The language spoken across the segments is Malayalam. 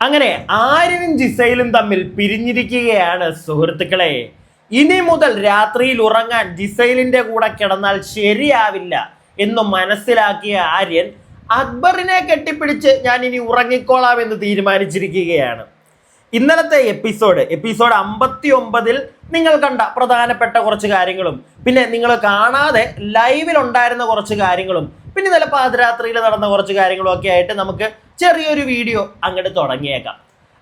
അങ്ങനെ ആര്യനും ജിസയിലും തമ്മിൽ പിരിഞ്ഞിരിക്കുകയാണ് സുഹൃത്തുക്കളെ. ഇനി മുതൽ രാത്രിയിൽ ഉറങ്ങാൻ ജിസൈലിന്റെ കൂടെ കിടന്നാൽ ശരിയാവില്ല എന്ന് മനസ്സിലാക്കിയ ആര്യൻ അക്ബറിനെ കെട്ടിപ്പിടിച്ച് ഞാൻ ഇനി ഉറങ്ങിക്കോളാം എന്ന് തീരുമാനിച്ചിരിക്കുകയാണ്. ഇന്നലത്തെ എപ്പിസോഡ് എപ്പിസോഡ് അമ്പത്തി ഒമ്പതിൽ നിങ്ങൾ കണ്ട പ്രധാനപ്പെട്ട കുറച്ച് കാര്യങ്ങളും പിന്നെ നിങ്ങൾ കാണാതെ ലൈവിൽ ഉണ്ടായിരുന്ന കുറച്ച് കാര്യങ്ങളും പിന്നെ നല്ല പാതിരാത്രിയിൽ നടന്ന കുറച്ച് കാര്യങ്ങളൊക്കെ ആയിട്ട് നമുക്ക് ചെറിയൊരു വീഡിയോ അങ്ങോട്ട് തുടങ്ങിയേക്കാം.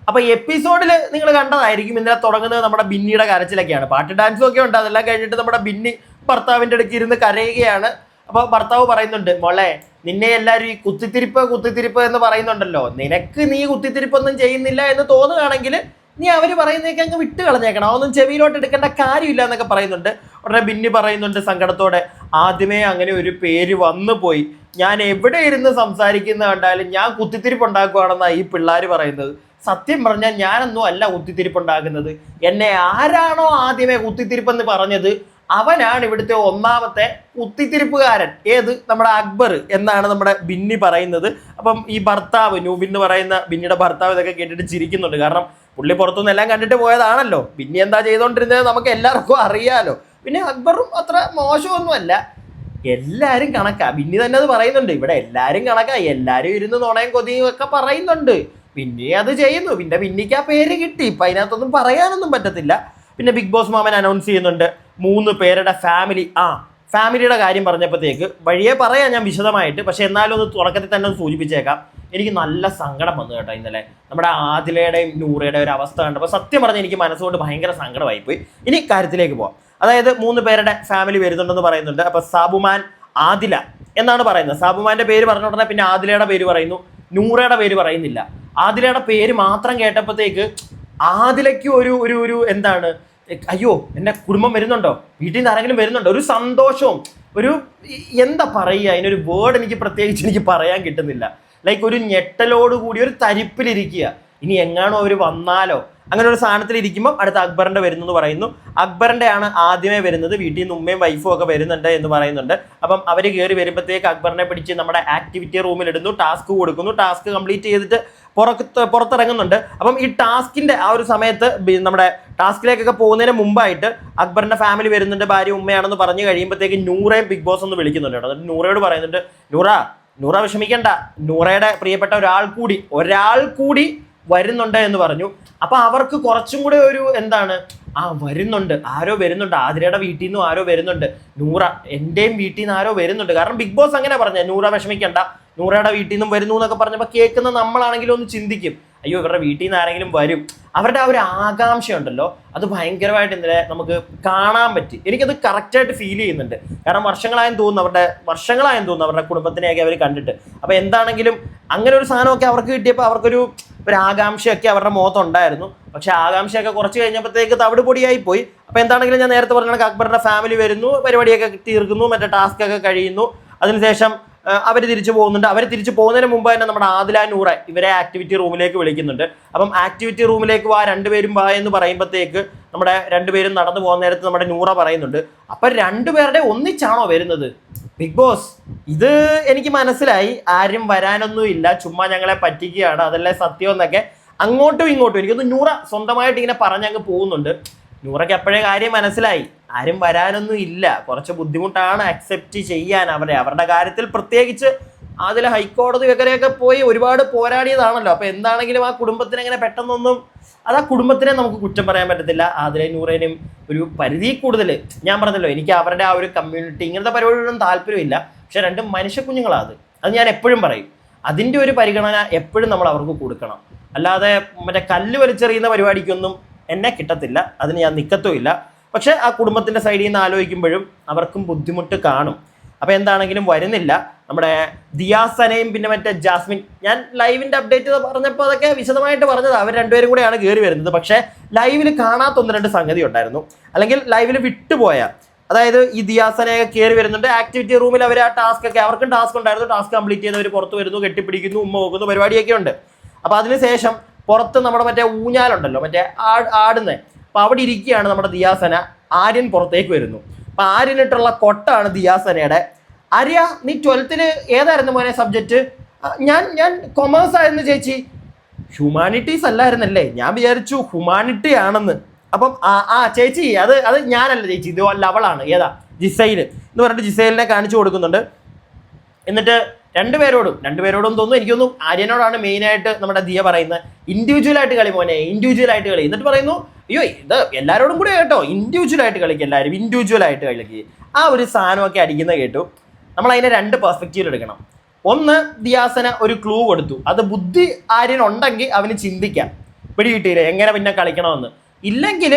അപ്പൊ എപ്പിസോഡിൽ നിങ്ങൾ കണ്ടതായിരിക്കും ഇന്നലെ തുടങ്ങുന്നത് നമ്മുടെ ബിന്നിയുടെ കരച്ചിലൊക്കെയാണ്. പാട്ട് ഡാൻസും ഒക്കെ ഉണ്ട്. അതെല്ലാം കഴിഞ്ഞിട്ട് നമ്മുടെ ബിന്നി ഭർത്താവിന്റെ അടുക്ക് ഇരുന്ന് കരയുകയാണ്. അപ്പോൾ ഭർത്താവ് പറയുന്നുണ്ട് മോളെ നിന്നെ എല്ലാവരും ഈ കുത്തിത്തിരിപ്പ് കുത്തിത്തിരിപ്പ് എന്ന് പറയുന്നുണ്ടല്ലോ. നിനക്ക് നീ കുത്തിത്തിരിപ്പൊന്നും ചെയ്യുന്നില്ല എന്ന് തോന്നുകയാണെങ്കിൽ നീ അവർ പറയുന്നതൊക്കെ അങ്ങ് വിട്ട് കളഞ്ഞേക്കണം അതൊന്നും ചെവിയിലോട്ട് എടുക്കേണ്ട കാര്യമില്ല എന്നൊക്കെ പറയുന്നുണ്ട്. ഉടനെ ബിന്നി പറയുന്നുണ്ട് സങ്കടത്തോടെ ആദ്യമേ അങ്ങനെ ഒരു പേര് വന്നു പോയി. ഞാൻ എവിടെ ഇരുന്ന് സംസാരിക്കുന്ന കണ്ടാലും ഞാൻ കുത്തിത്തിരിപ്പ് ഉണ്ടാക്കുകയാണെന്നാണ് ഈ പിള്ളേർ പറയുന്നത്. സത്യം പറഞ്ഞാൽ ഞാനൊന്നും അല്ല കുത്തിത്തിരിപ്പ് ഉണ്ടാക്കുന്നത് എന്നെ ആരാണോ ആദ്യമേ കുത്തിത്തിരിപ്പെന്ന് പറഞ്ഞത്? അവനാണ് ഇവിടുത്തെ ഒന്നാമത്തെ കുത്തിത്തിരിപ്പുകാരൻ. ഏത്? നമ്മുടെ അക്ബർ എന്നാണ് നമ്മുടെ ബിന്നി പറയുന്നത്. അപ്പം ഈ ഭർത്താവ് നൂബിൻ എന്ന് പറയുന്ന ബിന്നിയുടെ ഭർത്താവ് ഇതൊക്കെ കേട്ടിട്ട് ചിരിക്കുന്നുണ്ട്. കാരണം പുള്ളി പുറത്തുനിന്ന് എല്ലാം കണ്ടിട്ട് പോയതാണല്ലോ. ബിന്നി എന്താ ചെയ്തുകൊണ്ടിരുന്നത് നമുക്ക് എല്ലാവർക്കും അറിയാലോ. പിന്നെ അക്ബറും അത്ര മോശമൊന്നുമല്ല. എല്ലാരും കണക്കാ. ബിന്നി തന്നെ അത് പറയുന്നുണ്ട്. ഇവിടെ എല്ലാരും കണക്കാ. എല്ലാരും ഇരുന്ന് നുണയും കൊതിയും ഒക്കെ പറയുന്നുണ്ട്. പിന്നെ അത് ചെയ്യുന്നു. പിന്നെ ബിന്നിക്ക് ആ പേര് കിട്ടി. ഇപ്പൊ അതിനകത്തൊന്നും പറയാനൊന്നും പറ്റത്തില്ല. പിന്നെ ബിഗ് ബോസ് മാമൻ അനൗൺസ് ചെയ്യുന്നുണ്ട്. മൂന്ന് പേരുടെ ഫാമിലി ആ ഫാമിലിയുടെ കാര്യം പറഞ്ഞപ്പോഴത്തേക്ക് വഴിയെ പറയാം ഞാൻ വിശദമായിട്ട്. പക്ഷെ എന്നാലും ഒന്ന് തുടക്കത്തിൽ തന്നെ ഒന്ന് സൂചിപ്പിച്ചേക്കാം. എനിക്ക് നല്ല സങ്കടം വന്നു കേട്ടോ ഇന്നലെ. നമ്മുടെ ആദിലയുടെയും നൂറയുടെയും ഒരു അവസ്ഥ കണ്ടപ്പോൾ സത്യം പറഞ്ഞാൽ എനിക്ക് മനസ്സുകൊണ്ട് ഭയങ്കര സങ്കടമായിപ്പോയി. ഇനി കാര്യത്തിലേക്ക് പോവാം. അതായത് മൂന്ന് പേരുടെ ഫാമിലി വരുന്നുണ്ടെന്ന് പറയുന്നുണ്ട്. അപ്പൊ സാബുമാൻ ആദില എന്നാണ് പറയുന്നത്. സാബുമാന്റെ പേര് പറഞ്ഞ ഉടനെ പിന്നെ ആദിലയുടെ പേര് പറയുന്നു. നൂറയുടെ പേര് പറയുന്നില്ല. ആദിലയുടെ പേര് മാത്രം കേട്ടപ്പോഴത്തേക്ക് ആദിലയ്ക്ക് ഒരു ഒരു ഒരു എന്താണ് അയ്യോ എന്റെ കുടുംബം വരുന്നുണ്ടോ? വീട്ടിൽ നിന്ന് ആരെങ്കിലും വരുന്നുണ്ടോ? ഒരു സന്തോഷവും ഒരു എന്താ പറയുക? അതിനൊരു വേർഡ് എനിക്ക് പ്രത്യേകിച്ച് എനിക്ക് പറയാൻ കിട്ടുന്നില്ല. ലൈക്ക് ഒരു ഞെട്ടലോടുകൂടി ഒരു തരിപ്പിലിരിക്കുക. ഇനി എങ്ങാണോ അവർ വന്നാലോ അങ്ങനെ ഒരു സാധനത്തിൽ ഇരിക്കുമ്പോൾ അടുത്ത അക്ബറിന്റെ വരുന്നു എന്ന് പറയുന്നു. അക്ബറിന്റെ ആണ് ആദ്യമേ വരുന്നത്. വീട്ടിൽ നിന്ന് ഉമ്മയും വൈഫും ഒക്കെ വരുന്നുണ്ട് എന്ന് പറയുന്നുണ്ട്. അപ്പം അവർ കയറി വരുമ്പോഴത്തേക്ക് അക്ബറിനെ പിടിച്ച് നമ്മുടെ ആക്ടിവിറ്റി റൂമിൽ ഇടുന്നു ടാസ്ക് കൊടുക്കുന്നു. ടാസ്ക് കംപ്ലീറ്റ് ചെയ്തിട്ട് പുറത്ത് പുറത്തിറങ്ങുന്നുണ്ട്. അപ്പം ഈ ടാസ്കിന്റെ ആ ഒരു സമയത്ത് നമ്മുടെ ടാസ്കിലേക്കൊക്കെ പോകുന്നതിന് മുമ്പായിട്ട് അക്ബറിന്റെ ഫാമിലി വരുന്നുണ്ട് ഭാര്യ ഉമ്മയാണെന്ന് പറഞ്ഞു കഴിയുമ്പോഴത്തേക്ക് നൂറയും ബിഗ് ബോസ് ഒന്ന് വിളിക്കുന്നുണ്ട് എന്നിട്ട് നൂറയോട് പറയുന്നുണ്ട് നൂറ നൂറ വിഷമിക്കണ്ട. നൂറയുടെ പ്രിയപ്പെട്ട ഒരാൾ കൂടി ഒരാൾ കൂടി വരുന്നുണ്ട് എന്ന് പറഞ്ഞു. അപ്പൊ അവർക്ക് കുറച്ചും കൂടെ ഒരു എന്താണ്? ആ വരുന്നുണ്ട്. ആരോ വരുന്നുണ്ട്. ആതിരയുടെ വീട്ടിൽ നിന്നും ആരോ വരുന്നുണ്ട്. നൂറ എന്റെയും വീട്ടിൽ നിന്ന് ആരോ വരുന്നുണ്ട്. കാരണം ബിഗ് ബോസ് അങ്ങനെ പറഞ്ഞ നൂറ വിഷമിക്കണ്ട. നൂറയുടെ വീട്ടിൽ നിന്നും വരുന്നു എന്നൊക്കെ പറഞ്ഞപ്പോൾ കേൾക്കുന്ന നമ്മളാണെങ്കിലും ഒന്ന് ചിന്തിക്കും. അയ്യോ ഇവരുടെ വീട്ടിൽ നിന്ന് ആരെങ്കിലും വരും. അവരുടെ ആ ഒരു ആകാംക്ഷ ഉണ്ടല്ലോ അത് ഭയങ്കരമായിട്ട് ഇന്നലെ നമുക്ക് കാണാൻ പറ്റി. എനിക്കത് കറക്റ്റായിട്ട് ഫീൽ ചെയ്യുന്നുണ്ട്. കാരണം വർഷങ്ങളായെന്ന് തോന്നുന്നു അവരുടെ വർഷങ്ങളായെന്ന് തോന്നുന്നു അവരുടെ കുടുംബത്തിനെയൊക്കെ അവർ കണ്ടിട്ട്. അപ്പോൾ എന്താണെങ്കിലും അങ്ങനെ ഒരു സാധനമൊക്കെ അവർക്ക് കിട്ടിയപ്പോൾ അവർക്കൊരു ഒരു ആകാംക്ഷയൊക്കെ അവരുടെ മുഖത്തുണ്ടായിരുന്നു പക്ഷെ ആകാംക്ഷയൊക്കെ കുറച്ച് കഴിഞ്ഞപ്പോഴത്തേക്ക് തവിട് പൊടിയായി പോയി അപ്പോൾ എന്താണെങ്കിലും ഞാൻ നേരത്തെ പറഞ്ഞ കണക്ക് അക്ബറിന്റെ ഫാമിലി വരുന്നു പരിപാടിയൊക്കെ തീർക്കുന്നു മറ്റേ ടാസ്ക് ഒക്കെ കഴിയുന്നു. അതിനുശേഷം അവർ തിരിച്ചു പോകുന്നുണ്ട്. അവർ തിരിച്ചു പോകുന്നതിന് മുമ്പ് തന്നെ നമ്മുടെ ആദില നൂറെ ഇവരെ ആക്ടിവിറ്റി റൂമിലേക്ക് വിളിക്കുന്നുണ്ട്. അപ്പം ആക്ടിവിറ്റി റൂമിലേക്ക് വാ രണ്ടുപേരും വാ എന്ന് പറയുമ്പോഴത്തേക്ക് നമ്മുടെ രണ്ടുപേരും നടന്നു പോകുന്ന നേരത്ത് നമ്മുടെ നൂറ പറയുന്നുണ്ട്. അപ്പം രണ്ടുപേരുടെ ഒന്നിച്ചാണോ വരുന്നത്? ബിഗ് ബോസ് ഇത് എനിക്ക് മനസ്സിലായി. ആരും വരാനൊന്നുമില്ല ചുമ്മാ ഞങ്ങളെ പറ്റിക്കുകയാണ്. അതല്ലേ സത്യം എന്നൊക്കെ അങ്ങോട്ടും ഇങ്ങോട്ടും. എനിക്കൊന്ന് നൂറ സ്വന്തമായിട്ട് ഇങ്ങനെ പറഞ്ഞങ്ങ് പോകുന്നുണ്ട്. നൂറയ്ക്ക് അപ്പോഴേ കാര്യം മനസ്സിലായി. ആരും വരാനൊന്നും ഇല്ല. കുറച്ച് ബുദ്ധിമുട്ടാണ് അക്സെപ്റ്റ് ചെയ്യാൻ അവരെ. അവരുടെ കാര്യത്തിൽ പ്രത്യേകിച്ച് അതിൽ ഹൈക്കോടതി വരെയൊക്കെ പോയി ഒരുപാട് പോരാടിയതാണല്ലോ. അപ്പോൾ എന്താണെങ്കിലും ആ കുടുംബത്തിന് അങ്ങനെ പെട്ടെന്നൊന്നും അത് ആ കുടുംബത്തിനെ നമുക്ക് കുറ്റം പറയാൻ പറ്റത്തില്ല. അതിലെ നൂറേനും ഒരു പരിധി കൂടുതൽ ഞാൻ പറഞ്ഞല്ലോ എനിക്ക് അവരുടെ ആ ഒരു കമ്മ്യൂണിറ്റി ഇങ്ങനത്തെ പരിപാടികളൊന്നും താല്പര്യമില്ല. പക്ഷെ രണ്ടും മനുഷ്യ കുഞ്ഞുങ്ങളാണ് അത്. അത് ഞാൻ എപ്പോഴും പറയും. അതിന്റെ ഒരു പരിഗണന എപ്പോഴും നമ്മൾ അവർക്ക് കൊടുക്കണം. അല്ലാതെ മറ്റേ കല്ല് വലിച്ചെറിയുന്ന പരിപാടിക്കൊന്നും എന്നെ കിട്ടത്തില്ല. അതിന് ഞാൻ നിൽക്കത്തുമില്ല പക്ഷെ ആ കുടുംബത്തിന്റെ സൈഡിൽ നിന്ന് ആലോചിക്കുമ്പോഴും അവർക്കും ബുദ്ധിമുട്ട് കാണും. അപ്പോൾ എന്താണെങ്കിലും വരുന്നില്ല. നമ്മുടെ ദിയാസനയും പിന്നെ മറ്റേ ജാസ്മിൻ. ഞാൻ ലൈവിന്റെ അപ്ഡേറ്റ് പറഞ്ഞപ്പോൾ അതൊക്കെ വിശദമായിട്ട് പറഞ്ഞത്. അവർ രണ്ടുപേരും കൂടെയാണ് കയറി വരുന്നത്. പക്ഷേ ലൈവിൽ കാണാത്ത ഒന്ന് രണ്ട് സംഗതി ഉണ്ടായിരുന്നു. അല്ലെങ്കിൽ ലൈവിൽ വിട്ടുപോയ അതായത് ഈ ദിയാസനയൊക്കെ കയറി വരുന്നുണ്ട്. ആക്ടിവിറ്റി റൂമിൽ അവർ ആ ടാസ്ക് ഒക്കെ അവർക്കും ടാസ്ക് ഉണ്ടായിരുന്നു. ടാസ്ക് കംപ്ലീറ്റ് ചെയ്തവർ പുറത്ത് വരുന്നു കെട്ടിപ്പിടിക്കുന്നു ഉമ്മ നോക്കുന്നു പരിപാടിയൊക്കെ ഉണ്ട്. അപ്പോൾ അതിനുശേഷം പുറത്ത് നമ്മുടെ മറ്റേ ഊഞ്ഞാലുണ്ടല്ലോ മറ്റേ ആ ആടുന്നത് അപ്പൊ അവിടെ ഇരിക്കുകയാണ് നമ്മുടെ ദിയാസന. ആര്യൻ പുറത്തേക്ക് വരുന്നു. അപ്പൊ ആര്യനിട്ടുള്ള കൊട്ടാണ് ദിയാസനയുടെ. ആര്യ നീ ട്വൽത്തിന് ഏതായിരുന്നു മോനെ സബ്ജക്റ്റ് ഞാൻ ഞാൻ കൊമേഴ്സ് ആയിരുന്നു ചേച്ചി. ഹ്യൂമാനിറ്റീസ് അല്ലായിരുന്നല്ലേ? ഞാൻ വിചാരിച്ചു ഹ്യൂമാനിറ്റി ആണെന്ന്. അപ്പം ആ ആ ചേച്ചി അത് അത് ഞാനല്ല ചേച്ചി. ഇത് അവളാണ്. ഏതാ? ജിസൈൽ എന്ന് പറഞ്ഞിട്ട് ജിസൈലിനെ കാണിച്ചു കൊടുക്കുന്നുണ്ട്. എന്നിട്ട് രണ്ടുപേരോടും രണ്ടുപേരോടും തോന്നുന്നു. എനിക്കൊന്നും ആര്യനോടാണ് മെയിൻ ആയിട്ട് നമ്മുടെ ദിയ പറയുന്നത്. ഇൻഡിവിജ്വൽ ആയിട്ട് കളി മോനെ ഇൻഡിവിജ്വൽ ആയിട്ട് കളി. എന്നിട്ട് പറയുന്നു അയ്യോ ഇത് എല്ലാവരോടും കൂടെ കേട്ടോ. ഇൻഡിവിജ്വൽ ആയിട്ട് കളിക്കുക എല്ലാവരും ഇൻഡിവിജ്വൽ ആയിട്ട് കളിക്കുക ആ ഒരു സാധനമൊക്കെ അടിക്കുന്ന കേട്ടു. നമ്മൾ അതിനെ രണ്ട് പെർസ്പെക്റ്റീവിൽ എടുക്കണം. ഒന്ന് ദിയാസന ഒരു ക്ലൂ കൊടുത്തു. അത് ബുദ്ധി ആര്യനുണ്ടെങ്കിൽ അവന് ചിന്തിക്കാം. പിടി പിടികിട്ടിയില്ലേ? എങ്ങനെ പിന്നെ കളിക്കണമെന്ന്. ഇല്ലെങ്കിൽ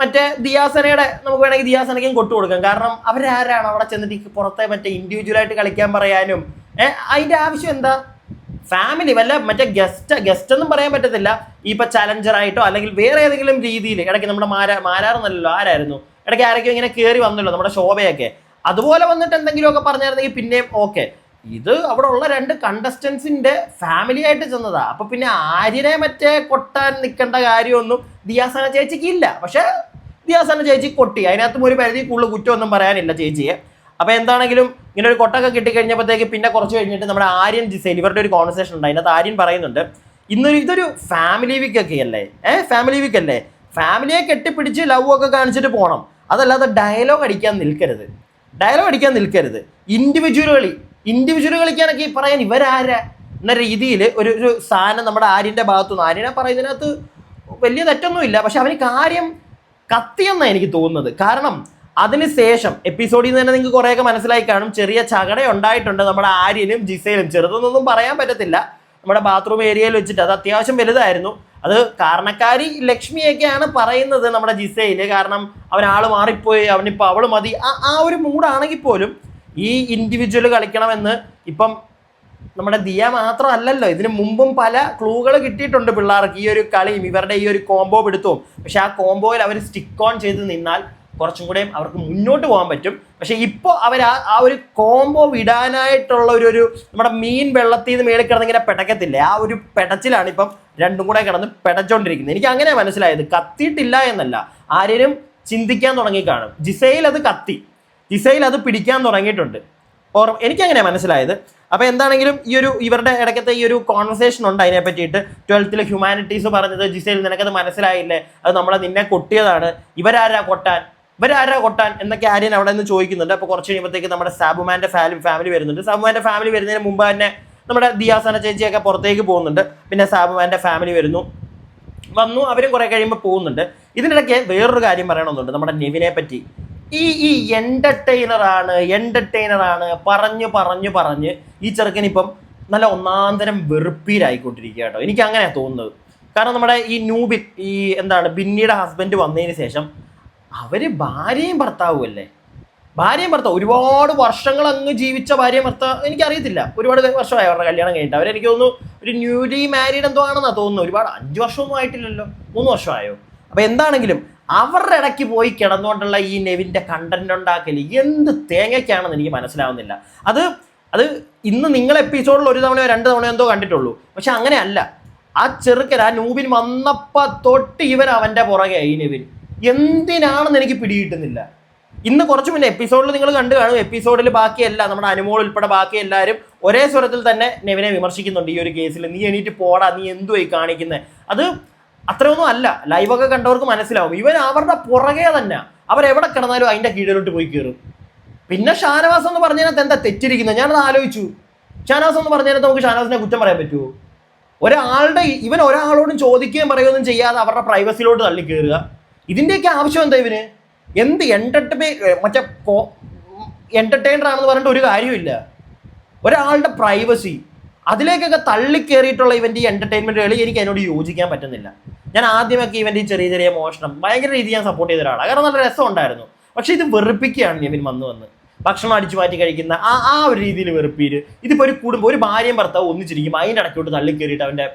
മറ്റേ ദിയാസനയുടെ നമുക്ക് വേണമെങ്കിൽ ദിയാസനയ്ക്കും കൊട്ടു കൊടുക്കാം. കാരണം അവരാരാണ് അവിടെ ചെന്നിട്ട് പുറത്തെ മറ്റേ ഇൻഡിവിജ്വൽ ആയിട്ട് കളിക്കാൻ പറയാനും അതിന്റെ ആവശ്യം എന്താ? ഫാമിലി വല്ല മറ്റേ ഗസ്റ്റ് ഗസ്റ്റ് ഒന്നും പറയാൻ പറ്റത്തില്ല. ഇപ്പൊ ചലഞ്ചർ ആയിട്ടോ അല്ലെങ്കിൽ വേറെ ഏതെങ്കിലും രീതിയിൽ ഇടയ്ക്ക് നമ്മുടെ മാരാ മാരാറെന്നല്ലോ ആരായിരുന്നു? ഇടയ്ക്ക് ആരൊക്കെയോ ഇങ്ങനെ കയറി വന്നല്ലോ നമ്മുടെ ശോഭയൊക്കെ. അതുപോലെ വന്നിട്ട് എന്തെങ്കിലുമൊക്കെ പറഞ്ഞായിരുന്നെങ്കിൽ പിന്നെയും ഓക്കെ ഇത് അവിടെ ഉള്ള രണ്ട് കണ്ടസ്റ്റൻസിന്റെ ഫാമിലി ആയിട്ട് ചെന്നതാ. അപ്പൊ പിന്നെ ആര്യനെ മറ്റേ കൊട്ടാൻ നിൽക്കേണ്ട കാര്യമൊന്നും ദിയാസന ചേച്ചിക്ക് ഇല്ല. പക്ഷെ ദിയാസന ചേച്ചി കൊട്ടി. അതിനകത്തും ഒരു പരിധി കൂടുതൽ കുറ്റമൊന്നും പറയാനില്ല ചേച്ചിയെ. അപ്പൊ എന്താണെങ്കിലും ഇങ്ങനെ ഒരു കൊട്ടൊക്കെ കിട്ടിക്കഴിഞ്ഞപ്പോഴത്തേക്ക് പിന്നെ കുറച്ച് കഴിഞ്ഞിട്ട് നമ്മുടെ ആര്യൻ ജിസൈൽ ഇവരുടെ ഒരു കോൺവെർസേഷൻ ഉണ്ട്. അതിനകത്ത് ആര്യൻ പറയുന്നുണ്ട് ഇന്നൊരു ഇതൊരു ഫാമിലി വീക്ക് ഒക്കെ അല്ലേ? ഏഹ് ഫാമിലി വീക്ക് അല്ലേ? ഫാമിലിയെ കെട്ടിപ്പിടിച്ച് ലവ് ഒക്കെ കാണിച്ചിട്ട് പോകണം അതല്ലാതെ ഡയലോഗ് അടിക്കാൻ നിൽക്കരുത്. ഡയലോഗ് അടിക്കാൻ നിൽക്കരുത്. ഇൻഡിവിജ്വൽ കളി ഇൻഡിവിജ്വൽ കളിക്കാനൊക്കെ ഈ പറയാൻ ഇവരാരാ? എന്ന രീതിയിൽ ഒരു ഒരു സാധനം നമ്മുടെ ആര്യന്റെ ഭാഗത്തുനിന്ന് ആര്യനെ പറയുന്നതിനകത്ത് വലിയ തെറ്റൊന്നുമില്ല. പക്ഷെ അവന് കാര്യം കത്തിയെന്നാണ് എനിക്ക് തോന്നുന്നത്. കാരണം അതിനുശേഷം എപ്പിസോഡിൽ നിന്ന് തന്നെ നിങ്ങൾക്ക് കുറേയൊക്കെ മനസ്സിലായി കാണും. ചെറിയ ചകട ഉണ്ടായിട്ടുണ്ട് നമ്മുടെ ആര്യനും ജിസയിലും ചെറുതൊന്നും പറയാൻ പറ്റത്തില്ല. നമ്മുടെ ബാത്റൂം ഏരിയയിൽ വെച്ചിട്ട് അത് അത്യാവശ്യം വലുതായിരുന്നു. അത് കാരണക്കാരി ലക്ഷ്മിയൊക്കെയാണ് പറയുന്നത് നമ്മുടെ ജിസയിൽ കാരണം അവൻ ആൾ മാറിപ്പോയി അവനിപ്പോൾ അവൾ മതി. ആ ആ ഒരു മൂഡാണെങ്കിൽ പോലും ഈ ഇൻഡിവിജ്വൽ കളിക്കണമെന്ന് ഇപ്പം നമ്മുടെ ദിയ മാത്രമല്ലല്ലോ. ഇതിന് മുമ്പും പല ക്ലൂകൾ കിട്ടിയിട്ടുണ്ട് പിള്ളേർക്ക്. ഈ ഒരു കളിയും ഇവരുടെ ഈ ഒരു കോംബോ പിടുത്തവും. പക്ഷെ ആ കോംബോയിൽ അവർ സ്റ്റിക്ക് ഓൺ ചെയ്ത് നിന്നാൽ കുറച്ചും കൂടെയും അവർക്ക് മുന്നോട്ട് പോകാൻ പറ്റും. പക്ഷെ ഇപ്പോൾ അവർ ആ ആ ഒരു കോംബോ വിടാനായിട്ടുള്ള ഒരു ഒരു നമ്മുടെ മീൻ വെള്ളത്തിൽ നിന്ന് മേളിൽ കിടന്ന് ഇങ്ങനെ പെടക്കത്തില്ലേ? ആ ഒരു പെടച്ചിലാണ് ഇപ്പം രണ്ടും കൂടെ കിടന്ന് പെടച്ചോണ്ടിരിക്കുന്നത്. എനിക്ക് അങ്ങനെ മനസ്സിലായത് കത്തിയിട്ടില്ല എന്നല്ല. ആരെയും ചിന്തിക്കാൻ തുടങ്ങി കാണും ജിസയിൽ അത് കത്തി. ജിസയിൽ അത് പിടിക്കാൻ തുടങ്ങിയിട്ടുണ്ട്. ഓർ എനിക്കങ്ങനെ മനസ്സിലായത്. അപ്പോൾ എന്താണെങ്കിലും ഈ ഒരു ഇവരുടെ ഇടയ്ക്കത്തെ ഈ ഒരു കോൺവെർസേഷൻ ഉണ്ട് അതിനെ പറ്റിയിട്ട്. ട്വൽത്തിൽ ഹ്യൂമാനിറ്റീസ് പറഞ്ഞത് ജിസയിൽ നിനക്കത് മനസ്സിലായില്ലേ? അത് നമ്മളെ നിന്നെ കൊട്ടിയതാണ്. ഇവരാരാ കൊട്ടാൻ? ഇവരാരാ കൊട്ടാൻ എന്നൊക്കെ ആര്യൻ അവിടെ നിന്ന് ചോദിക്കുന്നുണ്ട്. അപ്പോൾ കുറച്ച് കഴിയുമ്പോഴത്തേക്ക് നമ്മുടെ സാബുമാന്റെ ഫാമിലി ഫാമിലി വരുന്നുണ്ട്. സാബുമാന്റെ ഫാമിലി വരുന്നതിന് മുമ്പ് തന്നെ നമ്മുടെ ദിയാസന ചേച്ചിയൊക്കെ പുറത്തേക്ക് പോകുന്നുണ്ട്. പിന്നെ സാബുമാന്റെ ഫാമിലി വരുന്നു. വന്നു. അവരും കുറെ കഴിയുമ്പോൾ പോകുന്നുണ്ട്. ഇതിനിടയ്ക്ക് വേറൊരു കാര്യം പറയണമെന്നുണ്ട്. നമ്മുടെ നെവിനെ പറ്റി. ഈ ഈ എന്റർടൈനറാണ് ആണ് പറഞ്ഞു പറഞ്ഞു പറഞ്ഞ് ഈ ചെറുക്കനിപ്പം നല്ല ഒന്നാന്തരം വെറുപ്പീരായിക്കൊണ്ടിരിക്കുക കേട്ടോ. എനിക്ക് അങ്ങനെയാണ് തോന്നുന്നത്. കാരണം നമ്മുടെ ഈ നൂബിൻ ഈ എന്താണ് ബിന്നിയുടെ ഹസ്ബൻഡ് വന്നതിന് ശേഷം അവർ ഭാര്യയും ഭർത്താവും അല്ലേ ഭാര്യയും ഭർത്താവ്. ഒരുപാട് വർഷങ്ങൾ അങ്ങ് ജീവിച്ച ഭാര്യയും ഭർത്താവ്. എനിക്കറിയത്തില്ല. ഒരുപാട് വർഷമായി അവരുടെ കല്യാണം കഴിഞ്ഞിട്ട്. അവരെനിക്ക് തോന്നുന്നു ഒരു ന്യൂലി മാരീഡ് എന്തോ ആണെന്നാ തോന്നുന്നു. ഒരുപാട് അഞ്ച് വർഷമൊന്നും ആയിട്ടില്ലല്ലോ. മൂന്ന് വർഷമായോ? അപ്പൊ എന്താണെങ്കിലും അവരുടെ ഇടയ്ക്ക് പോയി കിടന്നുകൊണ്ടുള്ള ഈ നെവിന്റെ കണ്ടന്റ് ഉണ്ടാക്കൽ എന്ത് തേങ്ങയ്ക്കാണെന്ന് എനിക്ക് മനസ്സിലാവുന്നില്ല. അത് അത് ഇന്ന് നിങ്ങൾ എപ്പിസോഡിൽ ഒരു തവണയോ രണ്ട് തവണയോ എന്തോ കണ്ടിട്ടുള്ളൂ. പക്ഷെ അങ്ങനെയല്ല. ആ ചെറുക്കൻ ആ നൂബിൻ വന്നപ്പോൾ തൊട്ട് ഇവൻ അവന്റെ പുറകെ ഈ നെവിൻ. എന്തിനാണെന്ന് എനിക്ക് പിടികിട്ടുന്നില്ല. ഇന്ന് കുറച്ച് മുന്നേ എപ്പിസോഡിൽ നിങ്ങൾ കണ്ടു കാണും. എപ്പിസോഡിൽ ബാക്കിയല്ല നമ്മുടെ അനുമോൾ ഉൾപ്പെടെ ബാക്കി എല്ലാവരും ഒരേ സ്വരത്തിൽ തന്നെ നെവിനെ വിമർശിക്കുന്നുണ്ട് ഈ ഒരു കേസിൽ. നീ എണീറ്റ് പോടാ നീ എന്തുവായി കാണിക്കുന്നത് അത് അത്രയൊന്നും അല്ല. ലൈവൊക്കെ കണ്ടവർക്ക് മനസ്സിലാവും. ഇവൻ അവരുടെ പുറകെ തന്നെ. അവരെവിടെ കിടന്നാലും അതിന്റെ കീഴിലോട്ട് പോയി കയറും. പിന്നെ ഷാനവാസ് എന്ന് പറഞ്ഞതിനകത്ത് എന്താ തെറ്റിരിക്കുന്നത് ഞാനത് ആലോചിച്ചു. ഷാനവാസ് എന്ന് പറഞ്ഞതിനകത്ത് നമുക്ക് ഷാനവാസിനെ കുറ്റം പറയാൻ പറ്റുമോ ഒരാളുടെ ഇവൻ ഒരാളോടും ചോദിക്കുകയും പറയുകയൊന്നും ചെയ്യാതെ അവരുടെ പ്രൈവസിയിലോട്ട് തള്ളി കയറുക ഇതിന്റെയൊക്കെ ആവശ്യം എന്താ ഇവന്? എന്ത് എന്റർടൈൻ മറ്റേ എന്റർടൈനർ ആണെന്ന് പറഞ്ഞിട്ട് ഒരു കാര്യമില്ല ഒരാളുടെ പ്രൈവസി അതിലേക്കൊക്കെ തള്ളിക്കേറിയിട്ടുള്ള ഇവന്റെ ഈ എന്റർടൈൻമെന്റ് കളി എനിക്ക് അതിനോട് യോജിക്കാൻ പറ്റുന്നില്ല. ഞാൻ ആദ്യമൊക്കെ ഇവന്റെ ഈ ചെറിയ ചെറിയ മോഷണം ഭയങ്കര രീതി ഞാൻ സപ്പോർട്ട് ചെയ്ത ഒരാളാണ് കാരണം നല്ല രസം ഉണ്ടായിരുന്നു. പക്ഷെ ഇത് വെറുപ്പിക്കുകയാണ് ഇവൻ വന്ന് വന്ന്. ഭക്ഷണം അടിച്ചു മാറ്റി കഴിക്കുന്ന ആ ആ ഒരു രീതിയിൽ വെറുപ്പീര് ഇതിപ്പോ ഒരു കുടുംബം ഒരു ഭാര്യയും ഭർത്താവ് ഒന്നിച്ചിരിക്കും. അതിന്റെ ഇടയ്ക്കോട്ട് തള്ളിക്കേറിയിട്ട് അവന്റെ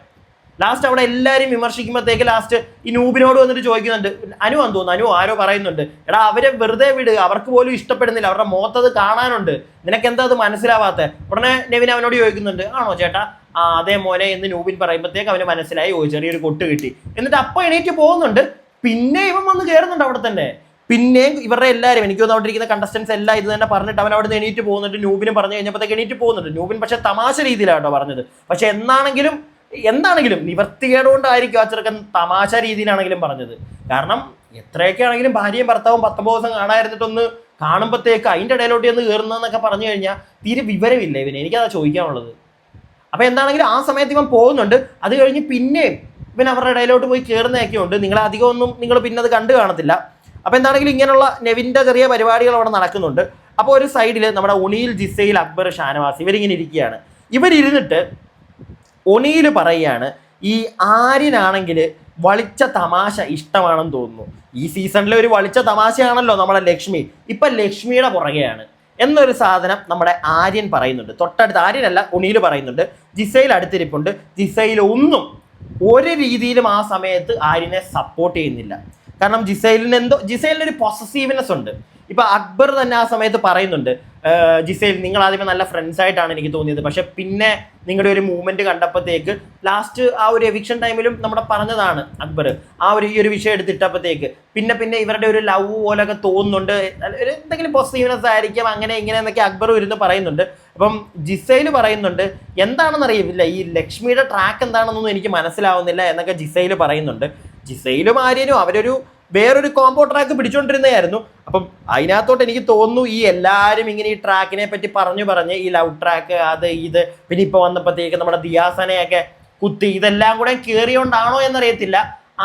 ലാസ്റ്റ് അവിടെ എല്ലാവരും വിമർശിക്കുമ്പോഴത്തേക്ക് ലാസ്റ്റ് ഈ നൂബിനോട് വന്നിട്ട് ചോദിക്കുന്നുണ്ട്. അനു എന്ന് തോന്നുന്നു അനു ആരോ പറയുന്നുണ്ട്. എടാ അവരെ വെറുതെ വിട്. അവർക്ക് പോലും ഇഷ്ടപ്പെടുന്നില്ല. അവരുടെ മുഖത്തത് കാണാനുണ്ട്. നിനക്ക് എന്താ അത് മനസ്സിലാവാത്ത? ഉടനെ നെവിൻ അവനോട് ചോദിക്കുന്നുണ്ട്. ആണോ ചേട്ടാ? ആ അതേ മോനെ എന്ന് നൂബിൻ പറയുമ്പോഴത്തേക്ക് അവന് മനസ്സിലായി. ഓ ചെറിയൊരു കൊട്ട് കിട്ടി. എന്നിട്ട് അപ്പൊ എണീറ്റ് പോകുന്നുണ്ട്. പിന്നെ ഇവൻ വന്ന് കയറുന്നുണ്ട് അവിടെ തന്നെ. പിന്നെയും ഇവരുടെ എല്ലാവരും എനിക്ക് തോന്നുന്നു അവിടെ ഇരിക്കുന്ന കണ്ടസ്റ്റൻസ് എല്ലാം ഇത് തന്നെ പറഞ്ഞിട്ട് അവൻ അവിടെ നിന്ന് എണീറ്റ് പോകുന്നുണ്ട്. നൂബിനും പറഞ്ഞു കഴിഞ്ഞപ്പോഴത്തേക്ക് എണീറ്റ് പോകുന്നുണ്ട്. നൂബിൻ പക്ഷെ തമാശ രീതിയിലാണ് കേട്ടോ പറഞ്ഞത്. പക്ഷെ എന്നാണെങ്കിലും എന്താണെങ്കിലും നിവർത്തികേടുകൊണ്ടായിരിക്കും ആ ചെറുക്കൻ തമാശ രീതിയിലാണെങ്കിലും പറഞ്ഞത്. കാരണം എത്രയൊക്കെ ആണെങ്കിലും ഭാര്യയും ഭർത്താവും പത്തൊമ്പത് ദിവസം കാണാതിരുന്നിട്ടൊന്ന് കാണുമ്പോഴത്തേക്ക് അതിന്റെ ഇടയിലോട്ട് ഒന്ന് കയറുന്നതെന്നൊക്കെ പറഞ്ഞു കഴിഞ്ഞാൽ തീരെ വിവരമില്ല ഇവന്. എനിക്കതാ ചോദിക്കാനുള്ളത്. അപ്പോൾ എന്താണെങ്കിലും ആ സമയത്ത് ഇവൻ പോകുന്നുണ്ട്. അത് കഴിഞ്ഞ് പിന്നെയും ഇവൻ അവരുടെ ഇടയിലോട്ട് പോയി കയറുന്നതൊക്കെ ഉണ്ട്. നിങ്ങൾ അധികം ഒന്നും നിങ്ങൾ പിന്നെ അത് കണ്ടു കാണത്തില്ല. അപ്പോൾ എന്താണെങ്കിലും ഇങ്ങനെയുള്ള നെവിന്റെ ചെറിയ പരിപാടികൾ അവിടെ നടക്കുന്നുണ്ട്. അപ്പോൾ ഒരു സൈഡിൽ നമ്മുടെ ഉണിയിൽ ജിസയിൽ അക്ബർ ഷാനവാസ് ഇവരിങ്ങനെ ഇരിക്കുകയാണ്. ഇവരിരുന്നിട്ട് ഒണിയിൽ പറയുകയാണ് ഈ ആര്യനാണെങ്കിൽ വളിച്ച തമാശ ഇഷ്ടമാണെന്ന് തോന്നുന്നു. ഈ സീസണിലെ ഒരു വളിച്ച തമാശയാണല്ലോ നമ്മുടെ ലക്ഷ്മി. ഇപ്പൊ ലക്ഷ്മിയുടെ പുറകെയാണ്. എന്നൊരു സാധനം നമ്മുടെ ആര്യൻ പറയുന്നുണ്ട്. തൊട്ടടുത്ത് ആര്യനല്ല ഉണിയിൽ പറയുന്നുണ്ട്. ജിസയിൽ അടുത്തിരിപ്പുണ്ട്. ജിസയിൽ ഒന്നും ഒരു രീതിയിലും ആ സമയത്ത് ആര്യനെ സപ്പോർട്ട് ചെയ്യുന്നില്ല. കാരണം ജിസൈലിന് എന്തോ ജിസൈലിന് ഒരു പൊസസീവ്നെസ് ഉണ്ട്. ഇപ്പൊ അക്ബർ തന്നെ ആ സമയത്ത് പറയുന്നുണ്ട് ജിസേൽ നിങ്ങൾ ആദ്യമേ നല്ല ഫ്രണ്ട്സ് ആയിട്ടാണ് എനിക്ക് തോന്നിയത്. പക്ഷെ പിന്നെ നിങ്ങളുടെ ഒരു മൂവ്മെന്റ് കണ്ടപ്പോഴത്തേക്ക് ലാസ്റ്റ് ആ ഒരു എവിക്ഷൻ ടൈമിലും നമ്മുടെ പറഞ്ഞതാണ് അക്ബർ. ആ ഒരു ഈ ഒരു വിഷയം എടുത്തിട്ടപ്പോഴത്തേക്ക് പിന്നെ പിന്നെ ഇവരുടെ ഒരു ലവ് പോലൊക്കെ തോന്നുന്നുണ്ട്. എന്തെങ്കിലും പോസിറ്റീവ്നെസ് ആയിരിക്കും അങ്ങനെ ഇങ്ങനെ എന്നൊക്കെ അക്ബർ ഇരുന്ന് പറയുന്നുണ്ട്. അപ്പം ജിസൈൽ പറയുന്നുണ്ട് എന്താണെന്ന് അറിയില്ല ഈ ലക്ഷ്മിയുടെ ട്രാക്ക് എന്താണെന്നൊന്നും എനിക്ക് മനസ്സിലാവുന്നില്ല എന്നൊക്കെ ജിസൈൽ പറയുന്നുണ്ട്. ജിസൈലും ആര്യനും അവരൊരു വേറൊരു കോമ്പോ ട്രാക്ക് പിടിച്ചോണ്ടിരുന്നതായിരുന്നു. അപ്പം അതിനകത്തോട്ട് എനിക്ക് തോന്നുന്നു ഈ എല്ലാവരും ഇങ്ങനെ ഈ ട്രാക്കിനെ പറ്റി പറഞ്ഞു പറഞ്ഞ് ഈ ലവ് ട്രാക്ക് അത് ഇത് പിന്നെ ഇപ്പൊ വന്നപ്പോഴത്തേക്ക് നമ്മുടെ ദിയാസനയൊക്കെ കുത്തി ഇതെല്ലാം കൂടെ കയറിയോണ്ടാണോ എന്നറിയത്തില്ല.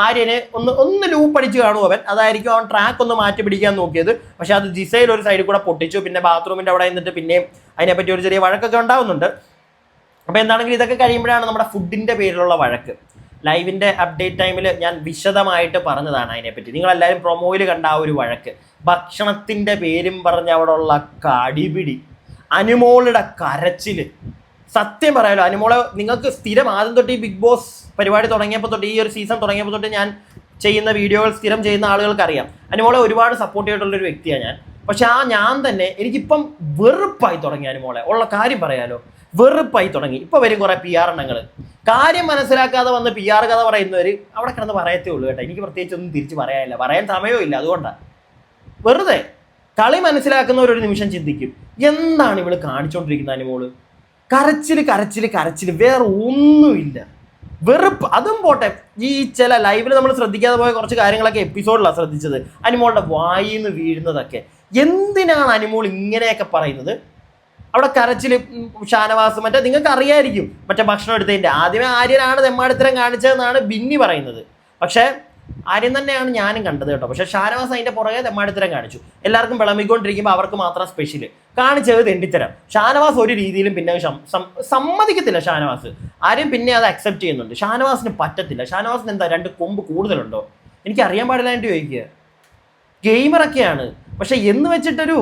ആര്യന് ഒന്ന് ഒന്ന് ലൂപ്പ് അടിച്ച് കാണും അവൻ. അതായിരിക്കും അവൻ ട്രാക്ക് ഒന്ന് മാറ്റി പിടിക്കാൻ നോക്കിയത്. പക്ഷെ അത് ജിസയിൽ ഒരു സൈഡിൽ കൂടെ പൊട്ടിച്ചു. പിന്നെ ബാത്റൂമിന്റെ അവിടെ നിന്നിട്ട് പിന്നെയും അതിനെപ്പറ്റി ഒരു ചെറിയ വഴക്കൊക്കെ ഉണ്ടാവുന്നുണ്ട്. അപ്പോൾ എന്താണെങ്കിലും ഇതൊക്കെ കഴിയുമ്പോഴാണ് നമ്മുടെ ഫുഡിന്റെ പേരിലുള്ള വഴക്ക്. ലൈവിന്റെ അപ്ഡേറ്റ് ടൈമിൽ ഞാൻ വിശദമായിട്ട് പറഞ്ഞതാണ് അതിനെപ്പറ്റി. നിങ്ങളെല്ലാവരും പ്രൊമോയിൽ കണ്ട ആ ഒരു വഴക്ക്. ഭക്ഷണത്തിന്റെ പേരും പറഞ്ഞ് അവിടെ ഉള്ള കടിപിടി അനുമോളുടെ കരച്ചിൽ. സത്യം പറയാലോ അനുമോളെ നിങ്ങൾക്ക് സ്ഥിരം ആദ്യം തൊട്ട് ഈ ബിഗ് ബോസ് പരിപാടി തുടങ്ങിയപ്പോൾ തൊട്ട് ഈ ഒരു സീസൺ തുടങ്ങിയപ്പോൾ തൊട്ട് ഞാൻ ചെയ്യുന്ന വീഡിയോകൾ സ്ഥിരം ചെയ്യുന്ന ആളുകൾക്ക് അറിയാം അനുമോളെ ഒരുപാട് സപ്പോർട്ട് ചെയ്തിട്ടുള്ളൊരു വ്യക്തിയാണ് ഞാൻ. പക്ഷെ ആ ഞാൻ തന്നെ എനിക്കിപ്പം വെറുപ്പായി തുടങ്ങി അനുമോളെ. ഉള്ള കാര്യം പറയാലോ വെറുപ്പായി തുടങ്ങി. ഇപ്പൊ വരും കുറെ പി ആർ എണ്ണങ്ങൾ കാര്യം മനസ്സിലാക്കാതെ വന്ന് പി ആർ കഥ പറയുന്നവർ അവിടെ കിടന്ന് പറയത്തേ ഉള്ളൂ കേട്ടോ. എനിക്ക് പ്രത്യേകിച്ച് ഒന്നും തിരിച്ച് പറയാനില്ല. പറയാൻ സമയവും ഇല്ല അതുകൊണ്ടാണ് വെറുതെ കളി മനസ്സിലാക്കുന്നവർ ഒരു നിമിഷം ചിന്തിക്കും. എന്താണ് ഇവൾ കാണിച്ചുകൊണ്ടിരിക്കുന്ന അനുമോൾ കരച്ചിൽ കരച്ചിൽ കരച്ചിൽ വേറെ ഒന്നുമില്ല. വെറുപ്പ്. അതും പോട്ടെ. ഈ ചില ലൈവിൽ നമ്മൾ ശ്രദ്ധിക്കാതെ പോയ കുറച്ച് കാര്യങ്ങളൊക്കെ എപ്പിസോഡിലാണ് ശ്രദ്ധിച്ചത്. അനിമോളുടെ വായിന്ന് വീഴുന്നതൊക്കെ. എന്തിനാണ് അനിമോൾ ഇങ്ങനെയൊക്കെ പറയുന്നത്? അവിടെ കരച്ചിൽ ഷാനവാസ് മറ്റേ നിങ്ങൾക്ക് അറിയായിരിക്കും മറ്റേ ഭക്ഷണം എടുത്തതിന്റെ ആദ്യമേ ആര്യനാണ് തെമ്മാടിത്തരം കാണിച്ചതെന്നാണ് ബിന്നി പറയുന്നത്. പക്ഷേ ആര്യൻ തന്നെയാണ് ഞാനും കണ്ടത് കേട്ടോ. പക്ഷേ ഷാനവാസ് അതിന്റെ പുറകെ തെമ്മാടിത്തരം കാണിച്ചു. എല്ലാവർക്കും വിളമ്പിക്കൊണ്ടിരിക്കുമ്പോൾ അവർക്ക് മാത്രം സ്പെഷ്യൽ കാണിച്ചത് തെണ്ടിത്തരം. ഷാനവാസ് ഒരു രീതിയിലും പിന്നെ സമ്മതിക്കത്തില്ല ഷാനവാസ്. ആരും പിന്നെ അത് അക്സെപ്റ്റ് ചെയ്യുന്നുണ്ട്. ഷാനവാസിന് പറ്റത്തില്ല. ഷാനവാസിന് എന്താ രണ്ട് കൊമ്പ് കൂടുതലുണ്ടോ? എനിക്ക് അറിയാൻ പാടില്ല എന്ന് ചോദിക്കുക. ഗെയിമറൊക്കെയാണ്. പക്ഷെ എന്ന് വെച്ചിട്ടൊരു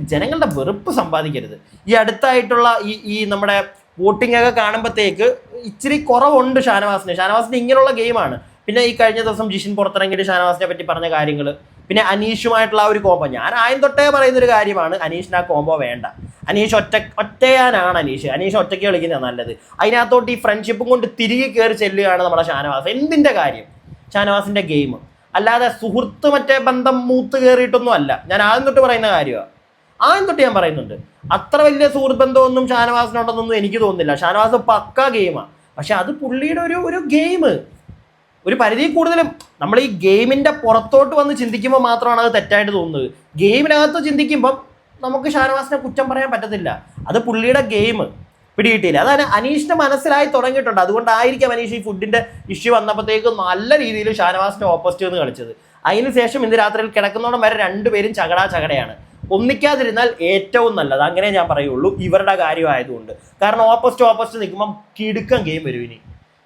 ജനങ്ങളുടെ വെറുപ്പ് സമ്പാദിക്കരുത്. ഈ അടുത്തായിട്ടുള്ള ഈ ഈ നമ്മുടെ വോട്ടിംഗ് ഒക്കെ കാണുമ്പോഴത്തേക്ക് ഇച്ചിരി കുറവുണ്ട് ഷാനവാസിന്. ഷാനവാസിന് ഇങ്ങനെയുള്ള ഗെയിമാണ്. പിന്നെ ഈ കഴിഞ്ഞ ദിവസം ജിഷിൻ പുറത്തിറങ്ങിയിട്ട് ഷാനവാസിനെ പറ്റി പറഞ്ഞ കാര്യങ്ങൾ. പിന്നെ അനീഷുമായിട്ടുള്ള ഒരു കോമ്പോ. ഞാൻ ആദ്യം തൊട്ടേ പറയുന്ന ഒരു കാര്യമാണ് അനീഷിന് ആ കോമ്പോ വേണ്ട. അനീഷ് ഒറ്റ ഒറ്റയാനാണ് അനീഷ്. അനീഷ് ഒറ്റയ്ക്ക് കളിക്കുന്നതാണ് നല്ലത്. അതിനകത്തോട്ട് ഈ ഫ്രണ്ട്ഷിപ്പും കൊണ്ട് തിരികെ കയറി ചെല്ലുകയാണ് നമ്മുടെ ഷാനവാസ്. എന്തിന്റെ കാര്യം? ഷാനവാസിന്റെ ഗെയിം. അല്ലാതെ സുഹൃത്ത് മറ്റേ ബന്ധം മൂത്ത് കയറിയിട്ടൊന്നും അല്ല. ഞാൻ ആദ്യം തൊട്ട് പറയുന്ന കാര്യമാണ് ആദ്യം തൊട്ട് ഞാൻ പറയുന്നുണ്ട്. അത്ര വലിയ സുഹൃത്ത് ബന്ധമൊന്നും ഷാനവാസിനുണ്ടെന്നൊന്നും എനിക്ക് തോന്നുന്നില്ല. ഷാനവാസ് പക്ക ഗെയിമാണ് പക്ഷെ അത് പുള്ളിയുടെ ഒരു ഒരു ഗെയിം ഒരു പരിധി കൂടുതലും നമ്മൾ ഈ ഗെയിമിന്റെ പുറത്തോട്ട് വന്ന് ചിന്തിക്കുമ്പോൾ മാത്രമാണ് അത് തെറ്റായിട്ട് തോന്നുന്നത്. ഗെയിമിനകത്ത് ചിന്തിക്കുമ്പം നമുക്ക് ഷാനവാസിനെ കുറ്റം പറയാൻ പറ്റത്തില്ല. അത് പുള്ളിയുടെ ഗെയിം പിടികിട്ടിയില്ല. അതാണ് അനീഷിന് മനസ്സിലായി തുടങ്ങിയിട്ടുണ്ട്. അതുകൊണ്ടായിരിക്കാം അനീഷ് ഈ ഫുഡിന്റെ ഇഷ്യൂ വന്നപ്പോഴത്തേക്കും നല്ല രീതിയിൽ ഷാനവാസിന്റെ ഓപ്പോസിറ്റ് നിന്ന് കളിച്ചത്. അതിന് ശേഷം ഇന്ന് രാത്രിയിൽ കിടക്കുന്നോടം വരെ രണ്ടുപേരും ചകടാ ചകടയാണ്. ഒന്നിക്കാതിരുന്നാൽ ഏറ്റവും നല്ലത്. അങ്ങനെ ഞാൻ പറയുള്ളൂ. ഇവരുടെ കാര്യമായതുകൊണ്ട്. കാരണം ഓപ്പോസിറ്റ് ഓപ്പോസിറ്റ് നിൽക്കുമ്പോൾ കിടുക്കം ഗെയിം വരും ഇനി.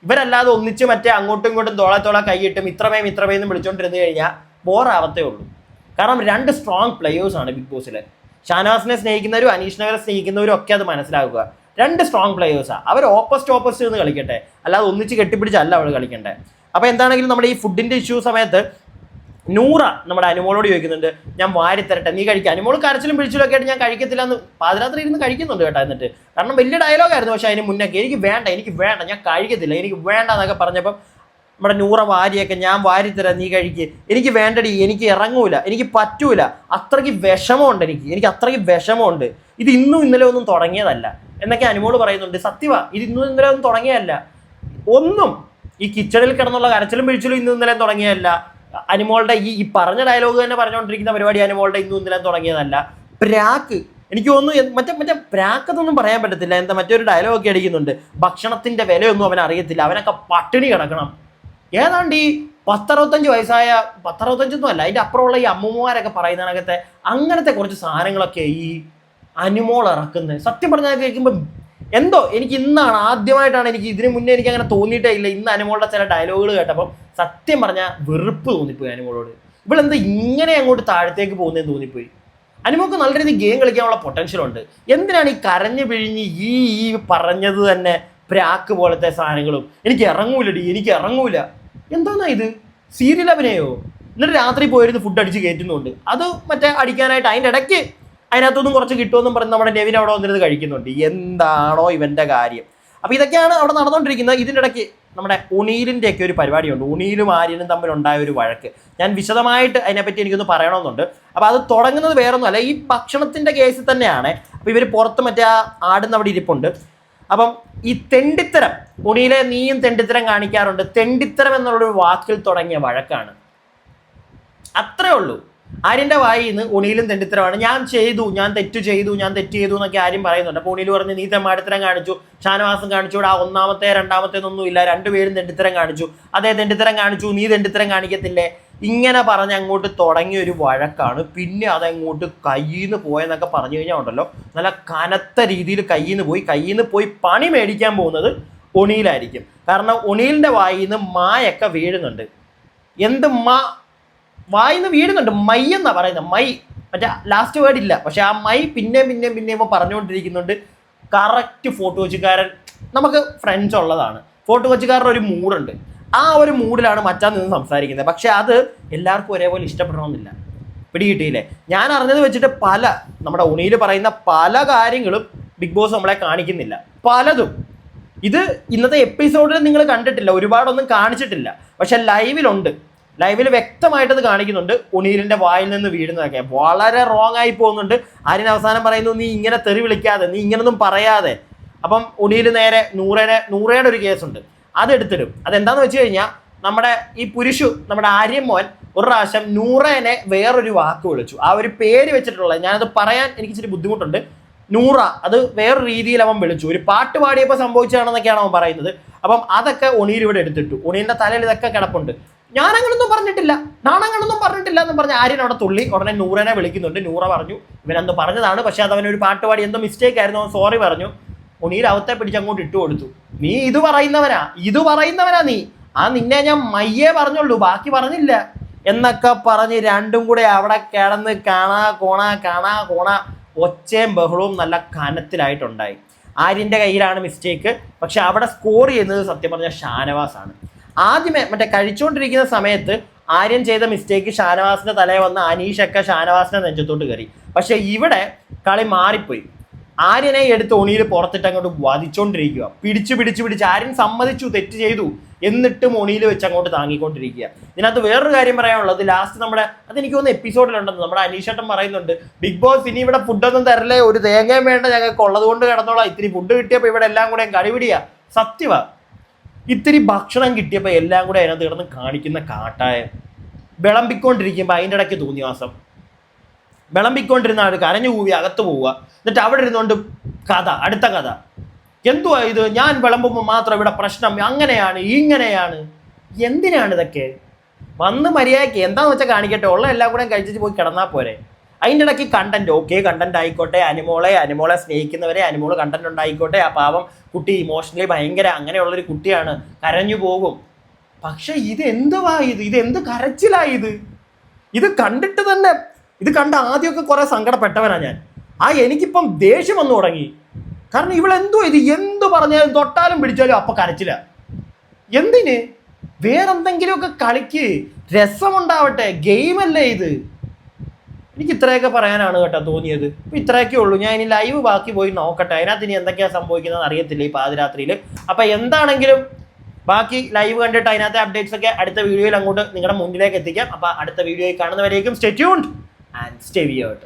ഇവരല്ലാതെ ഒന്നിച്ച് മറ്റേ അങ്ങോട്ടും ഇങ്ങോട്ടും തോള തോള കൈയിട്ടും ഇത്രമേയും ഇത്രമേം എന്ന് വിളിച്ചോണ്ടിരുന്ന് കഴിഞ്ഞാൽ ബോറാവത്തേ ഉള്ളൂ. കാരണം രണ്ട് സ്ട്രോങ് പ്ലെയേഴ്സ് ആണ് ബിഗ് ബോസിലെ. ഷാനവാസിനെ സ്നേഹിക്കുന്നവരും അനീഷ് സ്നേഹിക്കുന്നവരും ഒക്കെ അത് മനസ്സിലാക്കുക. രണ്ട് സ്ട്രോങ് പ്ലേയേഴ്സാണ് അവർ ഓപ്പോസിറ്റ് ഓപ്പോസിറ്റ് നിന്ന് കളിക്കട്ടെ. അല്ലാതെ ഒന്നിച്ച് കെട്ടിപ്പിടിച്ചല്ല അവൾ കളിക്കണ്ടേ. അപ്പോൾ എന്താണെങ്കിലും നമ്മുടെ ഈ ഫുഡിന്റെ ഇഷ്യൂ സമയത്ത് നൂറ നമ്മുടെ അനുമോളോട് ചോദിക്കുന്നുണ്ട് ഞാൻ വാരി തരട്ടെ നീ കഴിക്കുക അനുമോൾ കരച്ചിലും പിടിച്ചിലും ഒക്കെ ആയിട്ട് ഞാൻ കഴിക്കത്തില്ല എന്ന് പാതിരാത്രി ഇരുന്ന് കഴിക്കുന്നുണ്ട് കേട്ടോ എന്നിട്ട്. കാരണം വലിയ ഡയലോഗായിരുന്നു പക്ഷേ അതിന് മുന്നേ എനിക്ക് വേണ്ട എനിക്ക് വേണ്ട ഞാൻ കഴിക്കത്തില്ല എനിക്ക് വേണ്ട എന്നൊക്കെ പറഞ്ഞപ്പം നമ്മുടെ നൂറ വാരിയൊക്കെ ഞാൻ വാരി തരാം നീ കഴിക്ക്. എനിക്ക് വേണ്ടടി എനിക്ക് ഇറങ്ങൂല എനിക്ക് പറ്റൂല. അത്രയ്ക്ക് വിഷമമുണ്ട് എനിക്ക്. എനിക്ക് അത്രയ്ക്ക് വിഷമമുണ്ട്. ഇത് ഇന്നും ഇന്നലെ ഒന്നും തുടങ്ങിയതല്ല. എന്നൊക്കെ അനുമോൾ പറയുന്നുണ്ട് സത്യവ ഇത് ഇന്നും ഇന്നലെ ഒന്നും തുടങ്ങിയതല്ല. ഒന്നും ഈ കിച്ചണിൽ കിടന്നുള്ള കരച്ചിലും പിഴിച്ചിലും ഇന്നും ഇന്നലെ തുടങ്ങിയതല്ല. അനുമോളുടെ ഈ ഈ പറഞ്ഞ ഡയലോഗ് തന്നെ പറഞ്ഞുകൊണ്ടിരിക്കുന്ന പരിപാടി അനുമോളുടെ ഇന്നും ഇന്നലെ തുടങ്ങിയതല്ല. പ്രാക്ക്. എനിക്ക് തോന്നുന്നു മറ്റേ മറ്റേ പ്രാക്കത്തൊന്നും പറയാൻ പറ്റത്തില്ല. എന്താ മറ്റൊരു ഡയലോഗ് ഒക്കെ അടിക്കുന്നുണ്ട്. ഭക്ഷണത്തിന്റെ വിലയൊന്നും അവൻ അറിയത്തില്ല അവനൊക്കെ പട്ടിണി കിടക്കണം. ഏതാണ്ട് ഈ പത്തറുപത്തഞ്ച് വയസ്സായ പത്തറുപത്തഞ്ചൊന്നും അല്ല അതിന്റെ അപ്പുറമുള്ള ഈ അമ്മൂമ്മമാരൊക്കെ പറയുന്നതിനകത്തെ അങ്ങനത്തെ കുറച്ച് സാധനങ്ങളൊക്കെ ഈ അനുമോൾ ഇറക്കുന്നത്. സത്യം പറഞ്ഞാൽ കേൾക്കുമ്പോൾ എന്തോ എനിക്ക് ഇന്നാണ് ആദ്യമായിട്ടാണ് എനിക്ക് ഇതിനു മുന്നേ എനിക്ക് അങ്ങനെ തോന്നിയിട്ടേ ഇല്ല ഇന്ന് അനുമോളുടെ ചില ഡയലോഗുകൾ കേട്ടപ്പോൾ സത്യം പറഞ്ഞാൽ വെറുപ്പ് തോന്നിപ്പോയി അനുമോളോട്. ഇവളെന്താ ഇങ്ങനെ അങ്ങോട്ട് താഴത്തേക്ക് പോകുന്നതെന്ന് തോന്നിപ്പോയി. അനുമോക്ക് നല്ല രീതിയിൽ ഗെയിം കളിക്കാനുള്ള പൊട്ടൻഷ്യൽ ഉണ്ട്. എന്തിനാണ് ഈ കരഞ്ഞു പിഴിഞ്ഞ് ഈ ഈ പറഞ്ഞത് തന്നെ പ്രാക്ക് പോലത്തെ സാധനങ്ങളും? എനിക്ക് ഇറങ്ങൂലടി എനിക്ക് ഇറങ്ങൂല. എന്താന്നാ ഇത്? സീരിയൽ അഭിനയോ? എന്നിട്ട് രാത്രി പോയിരുന്ന് ഫുഡ് അടിച്ച് കയറ്റുന്നുണ്ട് അത് മറ്റേ അടിക്കാനായിട്ട് അതിന്റെ ഇടയ്ക്ക് അതിനകത്തൊന്നും കുറച്ച് കിട്ടുമെന്നും പറഞ്ഞ് നമ്മുടെ നെവിൻ അവിടെ വന്നിരുന്ന് കഴിക്കുന്നുണ്ട്. എന്താണോ ഇവന്റെ കാര്യം. അപ്പോൾ ഇതൊക്കെയാണ് അവിടെ നടന്നുകൊണ്ടിരിക്കുന്നത് ഇതിന്റെ ഇടയ്ക്ക് നമ്മുടെ ഉണീലിന്റെ ഒക്കെ ഒരു പരിപാടിയുണ്ട്. ഉണീലും ആര്യനും തമ്മിൽ ഉണ്ടായ ഒരു വഴക്ക്. ഞാൻ വിശദമായിട്ട് അതിനെപ്പറ്റി എനിക്കൊന്ന് പറയണമെന്നുണ്ട്. അപ്പോൾ അത് തുടങ്ങുന്നത് വേറൊന്നുമല്ല. ഈ ഭക്ഷണത്തിന്റെ കേസിൽ തന്നെയാണ്. അപ്പോൾ ഇവർ പുറത്ത് മറ്റേ ആടുന്ന അവിടെ ഇരിപ്പുണ്ട്. അപ്പം ഈ തെണ്ടിത്തരം ഒടിയിലെ നീയും തെണ്ടിത്തരം കാണിക്കാറുണ്ട്. തെണ്ടിത്തരം എന്നുള്ളൊരു വാക്കിൽ തുടങ്ങിയ വഴക്കാണ്. അത്രേ ഉള്ളൂ. ആര്യന്റെ വായിൽ നിന്ന് ഉണിയിലും തെണ്ടിത്തരമാണ്. ഞാൻ ചെയ്തു ഞാൻ തെറ്റു ചെയ്തു ഞാൻ തെറ്റ് ചെയ്തു എന്നൊക്കെ ആര്യം പറയുന്നുണ്ട്. അപ്പോൾ ഉണിയിൽ പറഞ്ഞ് നീ തെമ്മാടിത്തരം കാണിച്ചു ഷാനവാസം കാണിച്ചു ആ ഒന്നാമത്തെ രണ്ടാമത്തേന്നൊന്നും ഒന്നും ഇല്ല രണ്ടുപേരും തെണ്ടിത്തരം കാണിച്ചു. അതേ തെണ്ടിത്തരം കാണിച്ചു നീ തെണ്ടിത്തരം കാണിക്കത്തില്ലേ? ഇങ്ങനെ പറഞ്ഞ് അങ്ങോട്ട് തുടങ്ങിയ ഒരു വഴക്കാണ്. പിന്നെ അതങ്ങോട്ട് കയ്യിൽ നിന്ന് പോയെന്നൊക്കെ പറഞ്ഞു കഴിഞ്ഞാൽ ഉണ്ടല്ലോ. നല്ല കനത്ത രീതിയിൽ കയ്യിൽ നിന്ന് പോയി. കയ്യിൽ നിന്ന് പോയി പണി മേടിക്കാൻ പോകുന്നത് ഒണിയിലായിരിക്കും. കാരണം ഒണിയിലിന്റെ വായിൽ നിന്ന് മായൊക്കെ വീഴുന്നുണ്ട്. എന്ത് മാ വായിൽ നിന്ന് വീഴുന്നുണ്ട്. മൈ എന്നാണ് പറയുന്നത്. മൈ മറ്റേ ലാസ്റ്റ് വേർഡ് ഇല്ല. പക്ഷെ ആ മൈ പിന്നെ പിന്നെ പിന്നെ ഇപ്പൊ പറഞ്ഞുകൊണ്ടിരിക്കുന്നുണ്ട്. കറക്റ്റ് ഫോട്ടോ കൊച്ചുകാരൻ നമുക്ക് ഫ്രണ്ട്സ് ഉള്ളതാണ്. ഫോട്ടോ കൊച്ചുകാരുടെ ഒരു മൂഡുണ്ട് ആ ഒരു മൂഡിലാണ് മച്ചാൻ നിന്ന് സംസാരിക്കുന്നത്. പക്ഷെ അത് എല്ലാവർക്കും ഒരേപോലെ ഇഷ്ടപ്പെടണമെന്നില്ല. പിടികിട്ടിയില്ലേ? ഞാൻ അറിഞ്ഞത് വെച്ചിട്ട് പല നമ്മുടെ ഉണിയിൽ പറയുന്ന പല കാര്യങ്ങളും ബിഗ് ബോസ് നമ്മളെ കാണിക്കുന്നില്ല. പലതും. ഇത് ഇന്നത്തെ എപ്പിസോഡിൽ നിങ്ങൾ കണ്ടിട്ടില്ല. ഒരുപാടൊന്നും കാണിച്ചിട്ടില്ല. പക്ഷെ ലൈവിലുണ്ട്. ലൈവിൽ വ്യക്തമായിട്ടത് കാണിക്കുന്നുണ്ട്. ഉണീലിന്റെ വായിൽ നിന്ന് വീഴുന്നതൊക്കെ. വളരെ റോങ് ആയി പോകുന്നുണ്ട്. ആര്യൻ അവസാനം പറയുന്നു നീ ഇങ്ങനെ തെറി വിളിക്കാതെ നീ ഇങ്ങനൊന്നും പറയാതെ. അപ്പം ഉണീൽ നേരെ നൂറേനെ നൂറേടെ ഒരു കേസുണ്ട് അതെടുത്തിടും. അതെന്താന്ന് വെച്ച് കഴിഞ്ഞാൽ നമ്മുടെ ഈ പുരുഷു നമ്മുടെ ആര്യമോൻ ഒരു പ്രാവശ്യം നൂറേനെ വേറൊരു വാക്ക് വിളിച്ചു. ആ ഒരു പേര് വെച്ചിട്ടുള്ളത് ഞാനത് പറയാൻ എനിക്ക് ഇച്ചിരി ബുദ്ധിമുട്ടുണ്ട്. നൂറ അത് വേറെ രീതിയിൽ അവൻ വിളിച്ചു. ഒരു പാട്ട് പാടിയപ്പോൾ സംഭവിച്ചതാണെന്നൊക്കെയാണ് അവൻ പറയുന്നത്. അപ്പം അതൊക്കെ ഒണീർ ഇവിടെ എടുത്തിട്ടു. ഒണീറിന്റെ തലയിൽ ഇതൊക്കെ കിടപ്പുണ്ട്. ഞാൻ അങ്ങനൊന്നും പറഞ്ഞിട്ടില്ല. നാണങ്ങളൊന്നും പറഞ്ഞിട്ടില്ല എന്ന് പറഞ്ഞ ആര്യൻ അവിടെ തുള്ളി. ഉടനെ നൂറനെ വിളിക്കുന്നുണ്ട്. നൂറ പറഞ്ഞു ഇവനെന്തോ പറഞ്ഞതാണ് പക്ഷേ അത് അവനൊരു പാട്ട് പാടി എന്തോ മിസ്റ്റേക്ക് ആയിരുന്നു. സോറി പറഞ്ഞു. ഉണീർ അവത്തെ പിടിച്ച് അങ്ങോട്ട് ഇട്ട് കൊടുത്തു. നീ ഇത് പറയുന്നവനാ ഇത് പറയുന്നവനാ നീ. ആ നിന്നെ ഞാൻ മയ്യേ പറഞ്ഞുള്ളൂ ബാക്കി പറഞ്ഞില്ല. എന്നൊക്കെ പറഞ്ഞ് രണ്ടും കൂടെ അവിടെ കിടന്ന് കാണാ കോണ കാണാ കോണ ഒച്ചയും ബഹളവും നല്ല കനത്തിലായിട്ടുണ്ടായി. ആര്യന്റെ കയ്യിലാണ് മിസ്റ്റേക്ക് പക്ഷെ അവിടെ സ്കോർ ചെയ്യുന്നത് സത്യം പറഞ്ഞാൽ ഷാനവാസാണ്. ആദ്യമേ മറ്റേ കഴിച്ചുകൊണ്ടിരിക്കുന്ന സമയത്ത് ആര്യൻ ചെയ്ത മിസ്റ്റേക്ക് ഷാനവാസിന്റെ തലയിൽ വന്ന് അനീഷൊക്കെ ഷാനവാസിന്റെ നെഞ്ചത്തോട്ട് കയറി. പക്ഷേ ഇവിടെ കളി മാറിപ്പോയി. ആര്യനെ എടുത്ത് ഒണിയിൽ പുറത്തിട്ട് അങ്ങോട്ട് വധിച്ചോണ്ടിരിക്കുക. പിടിച്ച് പിടിച്ച് പിടിച്ച് ആര്യൻ സമ്മതിച്ചു തെറ്റ് ചെയ്തു. എന്നിട്ടും ഒണിയിൽ വെച്ച് അങ്ങോട്ട് താങ്ങിക്കൊണ്ടിരിക്കുക. ഇതിനകത്ത് വേറൊരു കാര്യം പറയാനുള്ളത് ലാസ്റ്റ് നമ്മുടെ അത് എനിക്ക് തോന്നുന്നു എപ്പിസോഡിലുണ്ടെന്ന് നമ്മുടെ അനീഷേട്ടൻ പറയുന്നുണ്ട്. ബിഗ് ബോസ് ഇനി ഇവിടെ ഫുഡൊന്നും തരല്ലേ? ഒരു തേങ്ങയും വേണ്ട ഞങ്ങൾക്ക്. ഉള്ളത് കൊണ്ട് കിടന്നോളാം. ഇത്തിരി ഫുഡ് കിട്ടിയപ്പോൾ ഇവിടെ എല്ലാം കൂടെ കഴിവിടിയ സത്യവ. ഇത്തിരി ഭക്ഷണം കിട്ടിയപ്പോൾ എല്ലാം കൂടെ അതിനകത്ത് കിടന്ന് കാണിക്കുന്ന കാട്ടായ വിളമ്പിക്കൊണ്ടിരിക്കുമ്പോൾ അതിന്റെ ഇടയ്ക്ക് തോന്നിയ മാസം വിളമ്പിക്കൊണ്ടിരുന്ന ആൾ കരഞ്ഞു കൂവി അകത്ത് പോവുക. എന്നിട്ട് അവിടെ ഇരുന്നുകൊണ്ട് കഥ അടുത്ത കഥ. എന്തുവാ ഇത്? ഞാൻ വിളമ്പുമ്പോൾ മാത്രം ഇവിടെ പ്രശ്നം. അങ്ങനെയാണ് ഇങ്ങനെയാണ്. എന്തിനാണ് ഇതൊക്കെ? വന്ന് മര്യാദയ്ക്ക് എന്താന്ന് വെച്ചാൽ കാണിക്കട്ടെ. ഉള്ള എല്ലാം കൂടെ കഴിച്ചിട്ട് പോയി കിടന്നാൽ പോരെ. അതിന്റെ ഇടയ്ക്ക് കണ്ടന്റ് ഓക്കെ കണ്ടന്റ് ആയിക്കോട്ടെ. അനിമോളെ അനിമോളെ സ്നേഹിക്കുന്നവരെ അനിമോൾ കണ്ടന്റ് ഉണ്ടായിക്കോട്ടെ. ആ പാവം കുട്ടി ഇമോഷണലി ഭയങ്കര അങ്ങനെയുള്ളൊരു കുട്ടിയാണ്. കരഞ്ഞു പോകും. പക്ഷെ ഇത് എന്തുവാ ഇത്? ഇത് എന്ത് കരച്ചിലാ ഇത്? ഇത് കണ്ടിട്ട് തന്നെ ഇത് കണ്ട ആദ്യമൊക്കെ കുറെ സങ്കടപ്പെട്ടവനാണ് ഞാൻ. ആ എനിക്കിപ്പം ദേഷ്യം വന്നു തുടങ്ങി. കാരണം ഇവളെന്തോ ഇത് എന്ത് പറഞ്ഞാലും തൊട്ടാലും പിടിച്ചാലും അപ്പൊ കരച്ചില്ല എന്തിന്? വേറെന്തെങ്കിലുമൊക്കെ കളിക്ക് രസമുണ്ടാവട്ടെ ഗെയിമല്ലേ ഇത്. എനിക്ക് ഇത്രയൊക്കെ പറയാനാണ് കേട്ടോ തോന്നിയത്. ഇപ്പൊ ഇത്രയൊക്കെ ഉള്ളൂ. ഞാൻ ഇനി ലൈവ് ബാക്കി പോയി നോക്കട്ടെ. അതിനകത്ത് ഇനി എന്തൊക്കെയാണ് സംഭവിക്കുന്നത് അറിയത്തില്ല ഈ പാതിരാത്രിയിൽ അപ്പൊ എന്താണെങ്കിലും ബാക്കി ലൈവ് കണ്ടിട്ട് അതിനകത്തെ അപ്ഡേറ്റ്സ് ഒക്കെ അടുത്ത വീഡിയോയിൽ അങ്ങോട്ട് നിങ്ങളുടെ മുന്നിലേക്ക് എത്തിക്കാം. അപ്പൊ അടുത്ത വീഡിയോയിൽ കാണുന്നവരേക്കും സ്റ്റേ and stay weird.